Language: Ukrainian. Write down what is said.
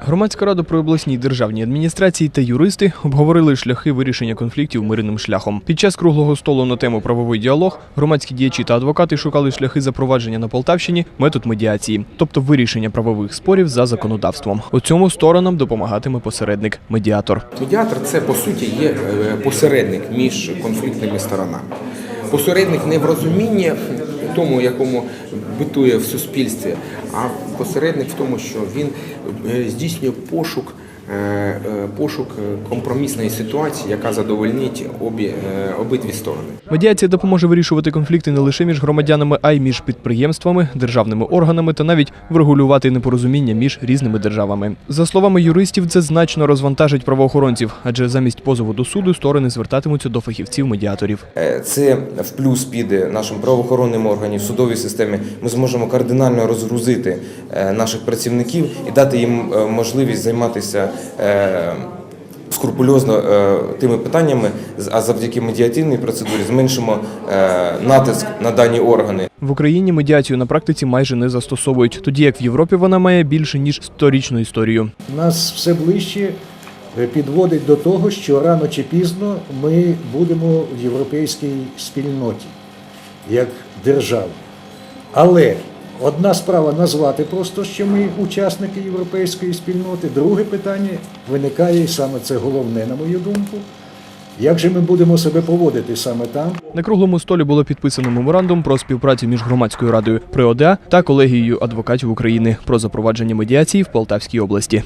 Громадська рада при обласній державній адміністрації та юристи обговорили шляхи вирішення конфліктів мирним шляхом. Під час круглого столу на тему правовий діалог громадські діячі та адвокати шукали шляхи запровадження на Полтавщині метод медіації, тобто вирішення правових спорів за законодавством. У цьому сторонам допомагатиме посередник медіатор. Медіатор це по суті є е, посередник між конфліктними сторонами. Посередник не в розумінні тому, якому битує в суспільстві, а посередник в тому, що він е, здійснює пошук. Е, е, Пошук компромісної ситуації, яка задовольнить обі, е, обидві сторони. Медіація допоможе вирішувати конфлікти не лише між громадянами, а й між підприємствами, державними органами та навіть врегулювати непорозуміння між різними державами. За словами юристів, це значно розвантажить правоохоронців, адже замість позову до суду сторони звертатимуться до фахівців-медіаторів. Це в плюс піде нашим правоохоронним органам, судовій системі. Ми зможемо кардинально розгрузити наших працівників і дати їм можливість займатися скрупульозно е, тими питаннями, а завдяки медіативній процедурі зменшимо е, натиск на дані органи. В Україні медіацію на практиці майже не застосовують, тоді як в Європі вона має більше ніж сторічну історію. нас все ближче е, підводить до того, що рано чи пізно ми будемо в європейській спільноті як держава. Але одна справа назвати просто, що ми учасники європейської спільноти. Друге питання виникає, і саме це головне, на мою думку. Як же ми будемо себе поводити саме там? На круглому столі було підписано меморандум про співпрацю між громадською радою при ОДА та колегією адвокатів України про запровадження медіації в Полтавській області.